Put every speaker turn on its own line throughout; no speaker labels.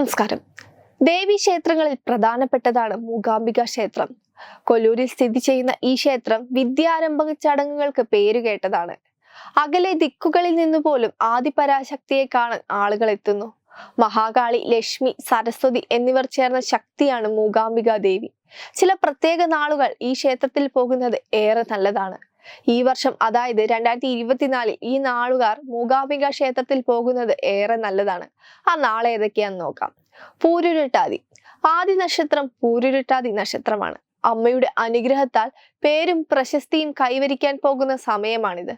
നമസ്കാരം. ദേവി ക്ഷേത്രങ്ങളിൽ പ്രധാനപ്പെട്ടതാണ് മൂകാംബിക ക്ഷേത്രം. കൊല്ലൂരിൽ സ്ഥിതി ചെയ്യുന്ന ഈ ക്ഷേത്രം വിദ്യാരംഭ ചടങ്ങുകൾക്ക് പേരുകേട്ടതാണ് അകലെ ദിക്കുകളിൽ നിന്ന് പോലും ആദിപരാശക്തിയെ കാണാൻ ആളുകൾ എത്തുന്നു. മഹാകാളി ലക്ഷ്മി സരസ്വതി എന്നിവർ ചേർന്ന ശക്തിയാണ് മൂകാംബിക ദേവി. ചില പ്രത്യേക നാളുകൾ ഈ ക്ഷേത്രത്തിൽ പോകുന്നത് ഏറെ നല്ലതാണ്. ഈ വർഷം അതായത് രണ്ടായിരത്തി ഇരുപത്തിനാലിൽ ഈ നാളുകാർ മൂകാംബിക ക്ഷേത്രത്തിൽ പോകുന്നത് ഏറെ നല്ലതാണ്. ആ നാളെ ഏതൊക്കെയാന്ന് നോക്കാം. പൂരുരുട്ടാതി. ആദ്യ നക്ഷത്രം പൂരുരുട്ടാതി നക്ഷത്രമാണ്. അമ്മയുടെ അനുഗ്രഹത്താൽ പേരും പ്രശസ്തിയും കൈവരിക്കാൻ പോകുന്ന സമയമാണിത്.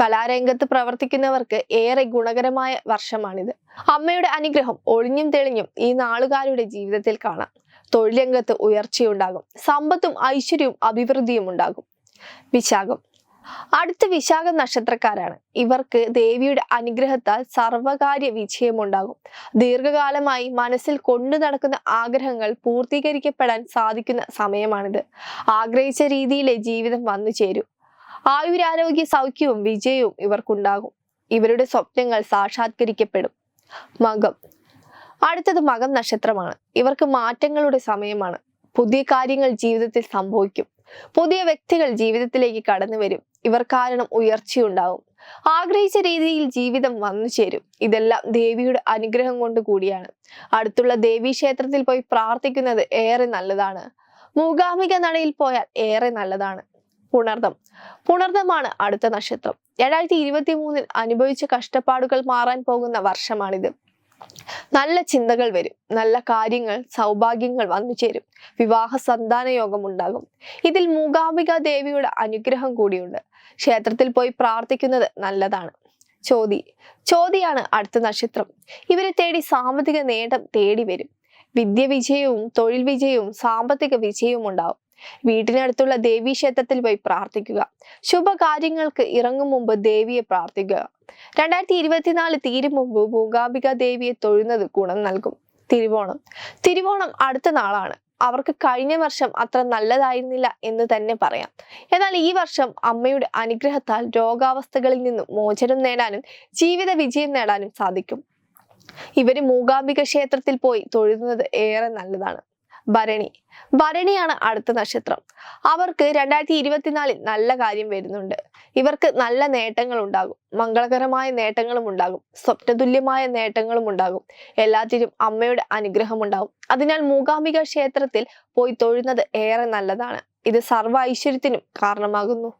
കലാരംഗത്ത് പ്രവർത്തിക്കുന്നവർക്ക് ഏറെ ഗുണകരമായ വർഷമാണിത്. അമ്മയുടെ അനുഗ്രഹം ഒളിഞ്ഞും തെളിഞ്ഞും ഈ നാളുകാരുടെ ജീവിതത്തിൽ കാണാം. തൊഴിലംഗത്ത് ഉയർച്ചയുണ്ടാകും. സമ്പത്തും ഐശ്വര്യവും അഭിവൃദ്ധിയും ഉണ്ടാകും. വിശാഖം. അടുത്ത വിശാഖ നക്ഷത്രക്കാരാണ്. ഇവർക്ക് ദേവിയുടെ അനുഗ്രഹത്താൽ സർവകാര്യ വിജയമുണ്ടാകും. ദീർഘകാലമായി മനസ്സിൽ കൊണ്ടു നടക്കുന്ന ആഗ്രഹങ്ങൾ പൂർത്തീകരിക്കപ്പെടാൻ സാധിക്കുന്ന സമയമാണിത്. ആഗ്രഹിച്ച രീതിയിലെ ജീവിതം വന്നു ചേരും. ആയുരാരോഗ്യ സൗഖ്യവും വിജയവും ഇവർക്കുണ്ടാകും. ഇവരുടെ സ്വപ്നങ്ങൾ സാക്ഷാത്കരിക്കപ്പെടും. മകം. അടുത്തത് മകം നക്ഷത്രമാണ്. ഇവർക്ക് മാറ്റങ്ങളുടെ സമയമാണ്. പുതിയ കാര്യങ്ങൾ ജീവിതത്തിൽ സംഭവിക്കും. പുതിയ വ്യക്തികൾ ജീവിതത്തിലേക്ക് കടന്നു വരും. ഇവർ കാരണം ഉയർച്ചയുണ്ടാവും. ആഗ്രഹിച്ച രീതിയിൽ ജീവിതം വന്നു ചേരും. ഇതെല്ലാം ദേവിയുടെ അനുഗ്രഹം കൊണ്ട് കൂടിയാണ്. അടുത്തുള്ള ദേവീ ക്ഷേത്രത്തിൽ പോയി പ്രാർത്ഥിക്കുന്നത് ഏറെ നല്ലതാണ്. മൂകാംബിക നടയിൽ പോയാൽ ഏറെ നല്ലതാണ്. പുണർദം. പുണർദമാണ് അടുത്ത നക്ഷത്രം. രണ്ടായിരത്തി ഇരുപത്തി മൂന്നിൽ അനുഭവിച്ച കഷ്ടപ്പാടുകൾ മാറാൻ പോകുന്ന വർഷമാണിത്. നല്ല ചിന്തകൾ വരും. നല്ല കാര്യങ്ങൾ സൗഭാഗ്യങ്ങൾ വന്നു ചേരും. വിവാഹ സന്താന യോഗം ഉണ്ടാകും. ഇതിൽ മൂകാംബിക ദേവിയുടെ അനുഗ്രഹം കൂടിയുണ്ട്. ക്ഷേത്രത്തിൽ പോയി പ്രാർത്ഥിക്കുന്നത് നല്ലതാണ്. ചോതി. ചോതിയാണ് അടുത്ത നക്ഷത്രം. ഇവരെ തേടി സാമ്പത്തിക നേട്ടം തേടി വരും. വിദ്യ വിജയവും തൊഴിൽ വിജയവും സാമ്പത്തിക വിജയവും ഉണ്ടാവും. വീട്ടിനടുത്തുള്ള ദേവീ ക്ഷേത്രത്തിൽ പോയി പ്രാർത്ഥിക്കുക. ശുഭകാര്യങ്ങൾക്ക് ഇറങ്ങും മുമ്പ് ദേവിയെ പ്രാർത്ഥിക്കുക. രണ്ടായിരത്തി ഇരുപത്തിനാല് തീരും മുമ്പ് മൂകാംബിക ദേവിയെ തൊഴുന്നത് ഗുണം നൽകും. തിരുവോണം. തിരുവോണം അടുത്ത നാളാണ്. അവർക്ക് കഴിഞ്ഞ വർഷം അത്ര നല്ലതായിരുന്നില്ല എന്ന് തന്നെ പറയാം. എന്നാൽ ഈ വർഷം അമ്മയുടെ അനുഗ്രഹത്താൽ രോഗാവസ്ഥകളിൽ നിന്നും മോചനം നേടാനും ജീവിത വിജയം നേടാനും സാധിക്കും. ഇവർ മൂകാംബിക ക്ഷേത്രത്തിൽ പോയി തൊഴുന്നത് ഏറെ നല്ലതാണ്. ഭരണി. ഭരണിയാണ് അടുത്ത നക്ഷത്രം. അവർക്ക് രണ്ടായിരത്തി ഇരുപത്തിനാലിൽ നല്ല കാര്യം വരുന്നുണ്ട്. ഇവർക്ക് നല്ല നേട്ടങ്ങൾ ഉണ്ടാകും മംഗളകരമായ നേട്ടങ്ങളും ഉണ്ടാകും. സ്വപ്നതുല്യമായ നേട്ടങ്ങളും ഉണ്ടാകും. എല്ലാത്തിനും അമ്മയുടെ അനുഗ്രഹം ഉണ്ടാകും അതിനാൽ മൂകാംബിക ക്ഷേത്രത്തിൽ പോയി തൊഴുന്നത് ഏറെ നല്ലതാണ്. ഇത് സർവ ഐശ്വര്യത്തിനും കാരണമാകുന്നു.